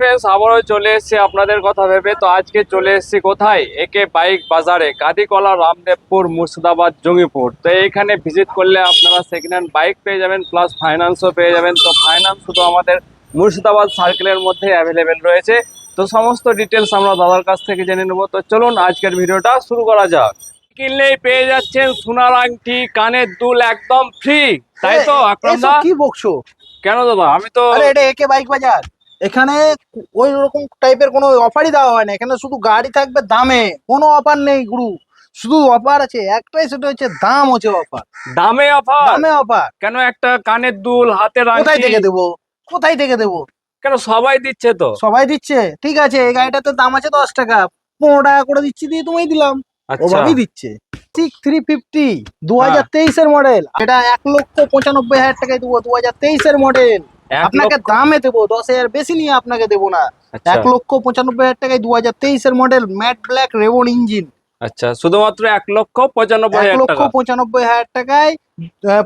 Friends আবারও চলে এসেছি আপনাদের কথা ভেবে। তো আজকে চলে এসেছি কোথায়? একে বাইক বাজারে গাদিকলা রামদেবপুর মুর্শিদাবাদ জঙ্গিপুর। তো এইখানে ভিজিট করলে আপনারা সেকেন্ড হ্যান্ড বাইক পেয়ে যাবেন প্লাস ফাইন্যান্সও পেয়ে যাবেন। তো ফাইন্যান্স শুধু আমাদের মুর্শিদাবাদ সার্কেলের মধ্যে অ্যাভেলেবেল রয়েছে। তো সমস্ত ডিটেলস আমরা দাদার কাছ থেকে জেনে নেব। তো চলুন আজকের ভিডিওটা শুরু করা যাক। কিনলেই পেয়ে যাচ্ছেন সোনার আংটি কানের দুল একদম ফ্রি তাই তো আকরাম কি বকছো? কেন দাদা? আমি তো এটা একে বাইক বাজার। এখানে ওই রকম টাইপের কোনো অফারই দেওয়া হয় না। এখানে শুধু গাড়ি থাকবে দামে কোনো অফার নেই গুরু। শুধু অফার আছে একটাই সেটা হচ্ছে দাম হচ্ছে অফার দামে অফার দামে অফার কেন একটা কানের দুল হাতের কোথায় থেকে দেবো? কোথায় থেকে দেবো? কেন সবাই দিচ্ছে তো? সবাই দিচ্ছে। ঠিক আছে এই গাড়িটাতে দাম আছে দশ টাকা। পনেরো টাকা করে দিচ্ছি দিয়ে তুমি দিলাম। আচ্ছা। ওভাবেই দিচ্ছে। ঠিক থ্রি ফিফটি দু হাজার তেইশের মডেল এটা এক লক্ষ পঁচানব্বই হাজার টাকায় দেবো দু হাজার তেইশের মডেল আপনাকে দামে দেবো দশ হাজার বেশি নিয়ে আপনাকে দেবো না। আচ্ছা, এক লক্ষ পঁচানব্বই হাজার টাকায় দু হাজার তেইশের মডেল ম্যাট ব্ল্যাক রেবন ইঞ্জিন আচ্ছা শুধুমাত্র এক লক্ষ পঁচানব্বই এক লক্ষ পঁচানব্বই হাজার টাকায়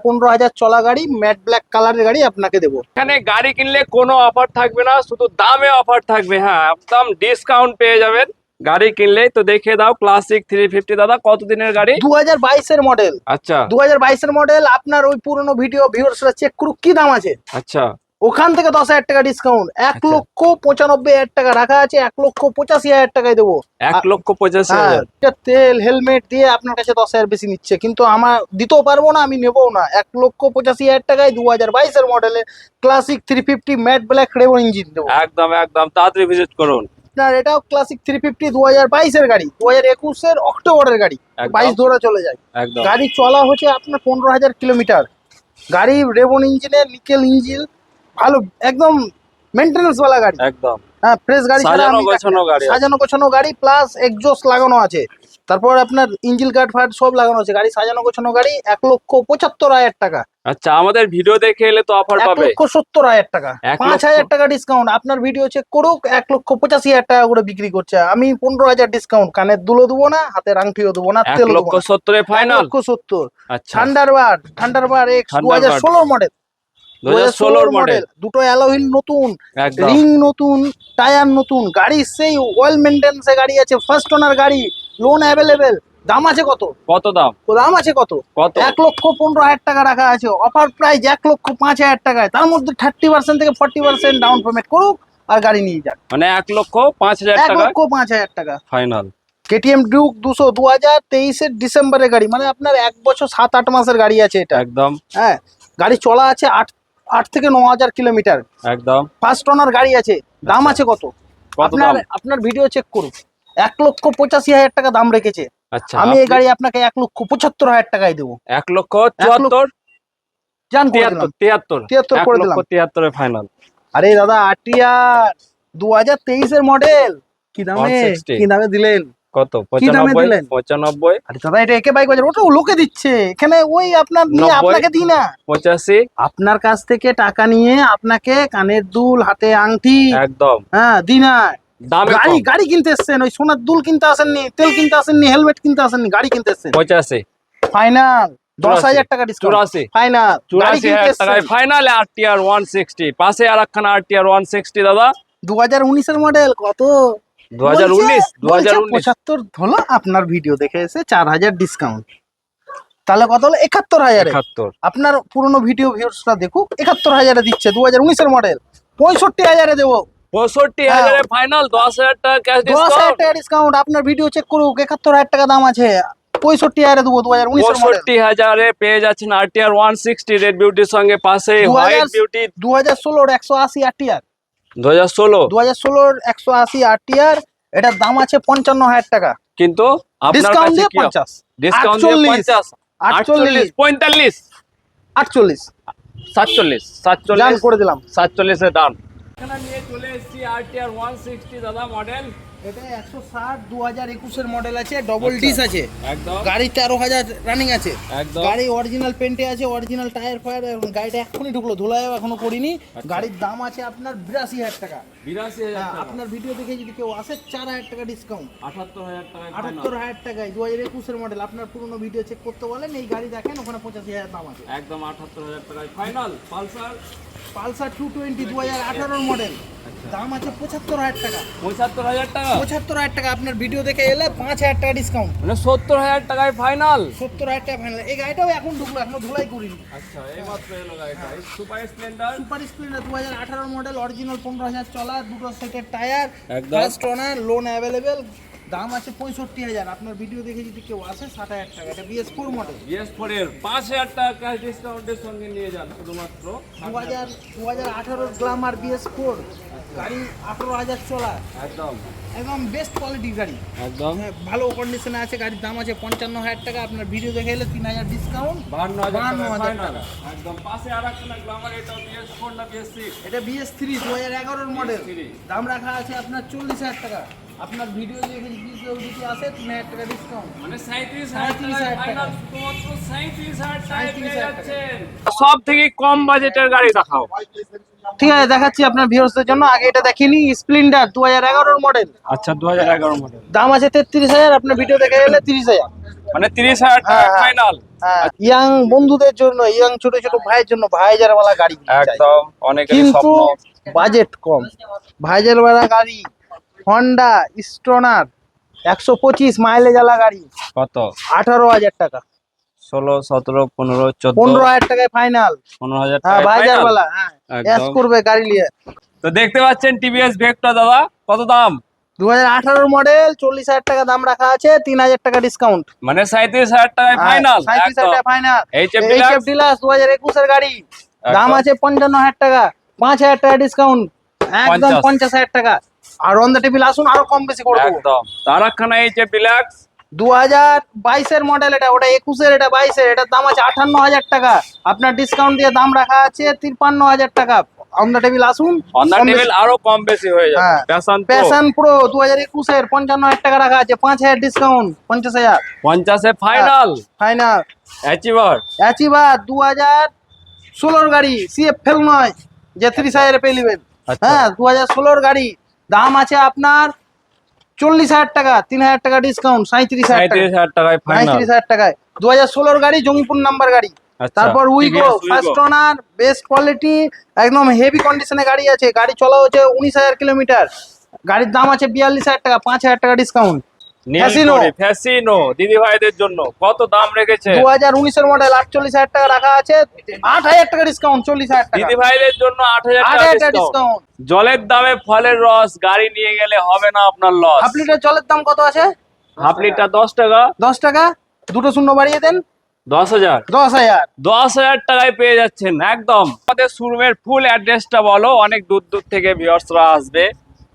পনেরো হাজার চলা গাড়ি ম্যাট ব্ল্যাক কালারের গাড়ি আপনাকে দেবো। এখানে গাড়ি কিনলে কোনো অফার থাকবে না শুধু দামে অফার থাকবে হ্যাঁ একদম ডিসকাউন্ট পেয়ে যাবেন। গাড়ি কিনলে তো দেখে দাও ক্লাসিক থ্রি ফিফটি দাদা কতদিনের গাড়ি? দু হাজার বাইশের মডেল আচ্ছা। দু হাজার বাইশের মডেল আপনার ওই পুরনো ভিডিও ভিউর্সরা চেক করুক কি দাম আছে? আচ্ছা। ওখান থেকে দশ হাজার টাকা ডিসকাউন্ট এক আচ্ছা। লক্ষ পঁচানব্বই হাজার টাকা রাখা আছে এক লক্ষ পঁচাশি হাজার টাকায় দেবো। এক লক্ষ পঁচাশি হ্যাঁ হাজার? তেল হেলমেট দিয়ে আপনার কাছে দশ হাজার বেশি নিচ্ছে। কিন্তু আমার দিতেও পারব না আমি নেব না। এক লক্ষ পঁচাশি হাজার টাকায় দু হাজার বাইশের মডেলে classic three fifty matte black রেবন engine দেবো। একদম একদম। তাড়াতাড়ি ভিজিট করুন। আপনার এটাও ক্লাসিক থ্রি ফিফটি দু হাজার বাইশের গাড়ি দু হাজার একুশের অক্টোবরের গাড়ি। বাইশ ধরে চলে যায়। গাড়ি চলা হচ্ছে আপনার পনেরো হাজার কিলোমিটার গাড়ি রেবন ইঞ্জিনের নিকেল ইঞ্জিন ভালো একদম মেনটেন্যান্স ওয়ালা গাড়ি। একদম। হ্যাঁ ফ্রেশ গাড়ি সাজানো গোছানো গাড়ি সাজানো গোছানো গাড়ি প্লাস এক্সজস্ট লাগানো আছে। তারপর আপনার ইঞ্জিন কার্ড ফার্ড সব লাগানো আছে। গাড়ি সাজানো গোছানো গাড়ি এক লক্ষ পঁচাত্তর হাজার টাকা। আচ্ছা আমাদের ভিডিও দেখে এলে তো অফার পাবে। লক্ষ সত্তর হাজার টাকা। এক পাঁচ লক্ষ- হাজার টাকা ডিসকাউন্ট আপনার ভিডিও চেক করুক এক লক্ষ পঁচাশি হাজার টাকা করে বিক্রি করছে। আমি পনেরো হাজার ডিসকাউন্ট কানের দুলো দেবো না হাতের আংটিও দেবো না তেল লক্ষ দেবো না। সত্তরে এক ফাইনাল লক্ষ সত্তর। আচ্ছা। থান্ডারবার থান্ডারবার এক্স দু হাজার Thunderbird। ষোলোর মডেল দু হাজার ষোলোর মডেল দুটো অ্যালোহিল নতুন রিং নতুন টায়ার নতুন গাড়ি সেই ওয়েল মেনটেন্সে গাড়ি আছে ফার্স্ট ওনার গাড়ি লোন অ্যাভেলেবেল দাম আছে কত? কত দাম? দাম আছে কত? কত? এক লক্ষ পনেরো হাজার টাকা রাখা আছে অফার প্রাইস এক লক্ষ পাঁচ হাজার টাকায় তার মধ্যে থার্টি পার্সেন্ট থেকে ফর্টি পার্সেন্ট ডাউন পেমেন্ট করুক আর গাড়ি নিয়ে যাক। মানে এক লক্ষ পাঁচ হাজার এক লক্ষ পাঁচ হাজার টাকা। ফাইনাল কেটিএম ডিউক দুশো দু হাজার তেইশের ডিসেম্বরের গাড়ি মানে আপনার এক বছর সাত আট মাসের গাড়ি আছে এটা। একদম। হ্যাঁ গাড়ি চলা আছে আট আট থেকে ন হাজার কিলোমিটার। একদম। ফার্স্ট ওনার গাড়ি আছে দাম আছে কত? আপনার আপনার ভিডিও চেক করুন। এক লক্ষ পঁচাশি হাজার টাকা দাম রেখেছে। আচ্ছা আমি এই গাড়ি আপনাকে এক লক্ষ পঁচাত্তর হাজার টাকায় দেবো। এক লক্ষ চুয়াত্তর? জান তিয়াত্তর তিয়াত্তর। করে দিলাম। তিয়াত্তরে ফাইনাল আরে দাদা আটিয়ার দু হাজার তেইশের মডেল কি দামে? কি দামে দিলেন? কত? পঁচানব্বই? পঁচানব্বই? আরে দাদা এটা একে বাইক বাজার ওটাও লোকে দিচ্ছে। এখানে ওই আপনার নিয়ে আপনাকে দিই না। পঁচাশি? আপনার কাছ থেকে টাকা নিয়ে আপনাকে কানের দুল হাতে আংটি একদম। হ্যাঁ দিই না। গাড়ি গাড়ি কিনতে এসছেন ওই সোনার দুল কিনতে আসেননি তেল কিনতে আসেননি হেলমেট কিনতে আসেননি গাড়ি কিনতে এসছেন। পঁচাশি। ফাইনাল দশ হাজার টাকা চুরাশি। ফাইনাল চুরাশি হাজার টাকায় final R T R one sixty পাশে আর একখানা আর টি আর ওয়ান সিক্সটি দাদা। দু হাজার উনিশের মডেল কত? পঁচাত্তর হলো আপনার ভিডিও দেখে এসে চার হাজার ডিসকাউন্ট তাহলে কত হলো? একাত্তর হাজারে। একাত্তর। আপনার পুরনো ভিডিও ভিউসরা দেখুক একাত্তর হাজারে দিচ্ছে দু হাজার উনিশের মডেল পঁয়ষট্টি হাজারে দেবো। পঁয়ষট্টি হ্যাঁ। হাজারে ফাইনাল দশ হাজার টাকা ক্যাশ দশ হাজার টাকা ডিসকাউন্ট আপনার ভিডিও চেক করুক একাত্তর হাজার টাকা দাম আছে। পঁয়ষট্টি হাজারে দেবো দু হাজার উনিশের পঁয়ষট্টি হাজারে পেয়ে যাচ্ছেন ওয়ান সিক্সটি রেড বিউটির সঙ্গে পাশে দু হোয়াইট বিউটি দু হাজার ষোলোর একশো আশি আরটিআর দু হাজার ষোলো। দু হাজার ষোলোর একশো আশি আরটিআর এটার দাম আছে পঞ্চান্ন হাজার টাকা। কিন্তু আপনার ডিসকাউন্ট কাছে দিয়ে কি পঞ্চাশ। ডিসকাউন্ট দিয়ে 48, পঞ্চাশ। আটচল্লিশ। পঁয়তাল্লিশ আটচল্লিশ। সাতচল্লিশ। সাতচল্লিশ। করে দিলাম। সাতচল্লিশে দাম এখানে নিয়ে চলে এসেছি R T R one sixty দাদা মডেল এটা একশো ষাট দু হাজার একুশের মডেল আছে ডবল আচ্ছা। ডিস আছে। একদম। গাড়ি তেরো হাজার রানিং আছে। গাড়ি অরিজিনাল পেন্টে আছে অরিজিনাল টায়ার ফায়ার গাড়িটা এখনই ঢুকলো ধুলাইও এখনও করিনি আচ্ছা। গাড়ির দাম আছে আপনার বিরাশি হাজার টাকা। বিরাশি হ্যাঁ, আপনার ভিডিও দেখে যদি কেউ আসে চার হাজার টাকা ডিসকাউন্ট আটাত্তর হাজার আটাত্তর হাজার টাকায় দু হাজার একুশের মডেল আপনার পুরোনো ভিডিও চেক করতে বলেন এই গাড়ি দেখেন ওখানে পঁচাশি হাজার দাম আছে। একদম আটাত্তর হাজার টাকায় final Pulsar? Pulsar two twenty দু হাজার আঠারোর মডেল দাম আছে পঁচাত্তর হাজার টাকা। পঁচাত্তর হাজার টাকা? পঁচাত্তর হাজার টাকা আপনার ভিডিও দেখে এলে পাঁচ হাজার টাকা ডিসকাউন্ট মানে সত্তর হাজার টাকায় ফাইনাল সত্তর হাজার টাকা ফাইনাল এই গাড়িটাও এখন ঢুকলো এখনও ধুলাই করিনি। আচ্ছা এই মাত্র এলো গাড়িটা। সুপার স্প্লেন্ডার সুপার স্প্লেন্ডার দু হাজার আঠারোর মডেল অরিজিনাল পনেরো হাজার চলা দুটো সেটের tyre. First owner loan available দাম আছে পঁয়ষট্টি হাজার। আপনার ভিডিও দেখে যদি কেউ আসে ষাট হাজার টাকা। এটা BS four model BS four এর পাঁচ হাজার টাকা ক্যাশ ডিসকাউন্টের সঙ্গে নিয়ে যান শুধুমাত্র। দু হাজার দু হাজার আঠারোর গ্লামার বিএস ফোর গাড়ি আঠারো হাজার চলা। একদম। একদম বেস্ট কোয়ালিটির গাড়ি। একদম। হ্যাঁ, ভালো কন্ডিশনে আছে গাড়ির দাম আছে পঞ্চান্ন হাজার টাকা। আপনার ভিডিও দেখে এলে তিন হাজার ডিসকাউন্ট বাহান্ন হাজার টাকা হাজার একদম। পাশে আর একটা গ্লামার এটা বিএস ফোর না বিএস সিক্স এটা বিএস থ্রি দু হাজার এগারোর মডেল দাম রাখা আছে আপনার চল্লিশ হাজার টাকা। আপনার ভিডিও দেখে যদি কেউ যদি আসে তিন হাজার টাকা ডিসকাউন্ট মানে সাঁত্রিশ হাজার 37,000 টাকায় টাকা। ফাইনাল শুধুমাত্র সাঁত্রিশ হাজার টাকায় 37,000 পেয়ে টাকা। সব থেকে কম বাজেটের গাড়ি দেখাও। ঠিক আছে দেখাচ্ছি আপনার ভিউয়ার্সদের জন্য আগে এটা দেখিনি স্প্লেন্ডার দু হাজার এগারোর মডেল আচ্ছা দু হাজার এগারো মডেল দাম আছে তেত্রিশ হাজার আপনার ভিডিও দেখে এলে তিরিশ হাজার মানে তিরিশ হাজার টাকা হ্যাঁ, হ্যাঁ। ফাইনাল ইয়াং বন্ধুদের জন্য ইয়াং ছোট ছোট ভাইয়ের জন্য ভাইজার वाला গাড়ি চাই। একদম অনেকেরই কিন্তু স্বপ্ন বাজেট কম ভাইজার वाला গাড়ি হন্ডা স্টোনার একশো পঁচিশ মাইলেজ আলা গাড়ি কত আঠারো হাজার টাকা ষোলো সতেরো পনেরো চোদ্দ। পনেরো হাজার টাকায় ফাইনাল পনেরো হাজার হ্যাঁ টাকা ভাইজার final? হ্যাঁ। করবে গাড়ি নিয়ে। তো দেখতে পাচ্ছেন টিভিএস ভেক্টর দাদা কত দাম? দু হাজার মডেল চল্লিশ হাজার টাকা দাম রাখা আছে তিন হাজার টাকা ডিসকাউন্ট মানে সাঁত্রিশ হাজার টাকায় ফাইনাল সাঁত্রিশ হাজার টাকা ফাইনাল এইচএফ ডিলাক্স দু হাজার একুশের গাড়ি। দাম আছে পঞ্চান্ন হাজার টাকা পাঁচ হাজার টাকা ডিসকাউন্ট একদম পঞ্চাশ। হাজার টাকা। আর অন দ্য টেবিল আসুন আরও কম বেশি করে দেবো। একদম। তার একখানা এই ডিলাক্স দু হাজার বাইশের মডেল এটা ওটা একুশের এটা বাইশের এটার দাম আছে আটান্ন হাজার টাকা। আপনার ডিসকাউন্ট দিয়ে দাম রাখা আছে তিপ্পান্ন হাজার টাকা। অন দ্য টেবিল আসুন অন দ্য টেবিল আরও কম বেশি হয়ে যাবে। প্যাশন প্যাশন প্রো দু টাকা রাখা আছে পাঁচ হাজার। Discount final final achiever achiever দু গাড়ি সিএফ ফেল নয় যে পেয়ে নেবেন। আচ্ছা। হ্যাঁ দু হাজার ষোলোর গাড়ি। দাম আছে আপনার চল্লিশ হাজার টাকা তিন হাজার টাকা ডিসকাউন্ট সাঁত্রিশ হাজার টাকা। টাকায় সাঁত্রিশ হাজার টাকায়। দু হাজার ষোলোর গাড়ি জঙ্গিপুর নাম্বার গাড়ি। আচ্ছা, তারপর Wego first owner best quality একদম হেভি কন্ডিশনে গাড়ি আছে। গাড়ি চলা হচ্ছে উনিশ হাজার কিলোমিটার গাড়ির দাম আছে বিয়াল্লিশ হাজার টাকা পাঁচ হাজার টাকা ডিসকাউন্ট। ফ্যাসিনো দিদি ভাইদের জন্য। কত দাম রেখেছে? মডেল আটচল্লিশ হাজার টাকা রাখা আছে। আট হাজার টাকা ডিসকাউন্ট চল্লিশ হাজার টাকা। দিদি ভাইদের জন্য টাকা ডিসকাউন্ট জলের দামে ফলের রস গাড়ি নিয়ে গেলে হবে না আপনার লস হাফ লিটার জলের দাম কত আছে? হাফ লিটার দশ টাকা। দশ টাকা? দুটো শূন্য বাড়িয়ে দেন। দশ হাজার। দশ হাজার। দশ হাজার টাকায় পেয়ে যাচ্ছেন একদম। আমাদের শোরুমের ফুল অ্যাড্রেসটা বলো অনেক দূর দূর থেকে ভিউয়ার্সরা আসবে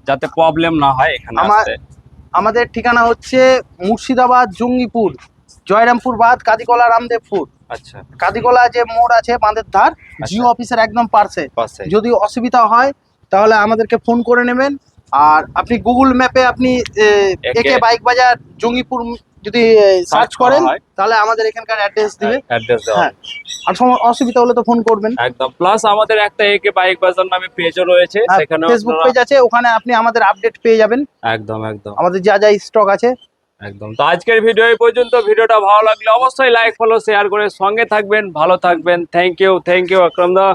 যাতে প্রবলেম না হয় এখানে আসতে। আমাদের ঠিকানা হচ্ছে মুর্শিদাবাদ জঙ্গিপুর জয়রামপুর বাদ কাদিকলা রামদেবপুর। আচ্ছা। কাদিকলা যে মোড় আছে বাঁধের ধার জিও অফিসের একদম পার্শ্বে। পাশে যদি অসুবিধা হয় তাহলে আমাদেরকে ফোন করে নেবেন। আর আপনি গুগল ম্যাপে আপনি একে বাইক বাজার জঙ্গিপুর যদি সার্চ করেন তাহলে আমাদের এখানকার অ্যাড্রেস দিবে। অ্যাড্রেস দেওয়া হ্যাঁ। আর অসুবিধা হলে তো ফোন করবেন। একদম। প্লাস আমাদের একটা একে বাইক বাজার নামে পেজও রয়েছে সেখানে ফেসবুক পেজ আছে ওখানে আপনি আমাদের আপডেট পেয়ে যাবেন। একদম একদম। আমাদের যা যা স্টক আছে। একদম। তো আজকের ভিডিও এই পর্যন্ত। ভিডিওটা ভালো লাগলে অবশ্যই লাইক ফলো শেয়ার করে সঙ্গে থাকবেন ভালো থাকবেন। Thank you thank you Akram da.